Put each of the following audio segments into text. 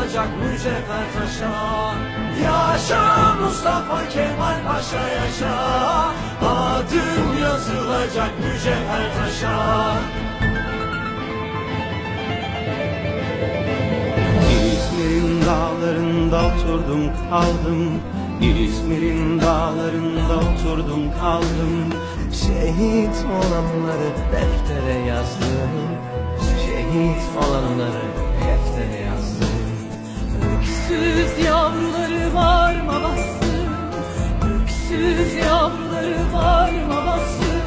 yazılacak mücevher taşa. Yaşa Mustafa Kemal Paşa yaşa. Adın yazılacak mücevher taşa. İzmir'in dağlarında oturdum kaldım. İzmir'in dağlarında oturdum kaldım. Şehit olanları deftere yazdım. Şehit olanları Öksüz yavruları bağrıma bastım. Öksüz yavruları bağrıma bastım.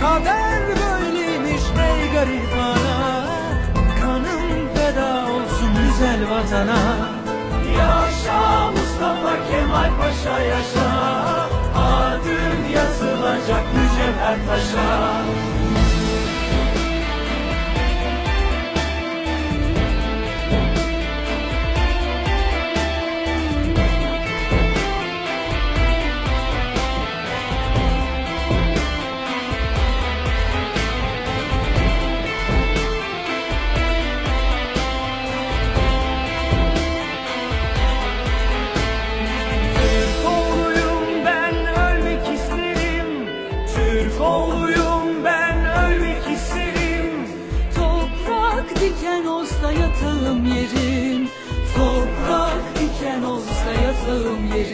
Kader böyleymiş ey garip ana. Kanım feda olsun güzel vatana. Yaşa Mustafa Kemal Paşa yaşa. Adın yazılacak mücevher taşa yatağım yerim. Toprak diken olsa yatağım yerim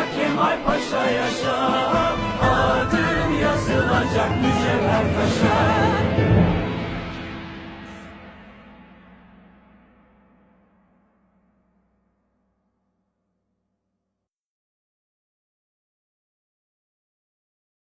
Paşa yaşa Adın yazılacak mücevher taşa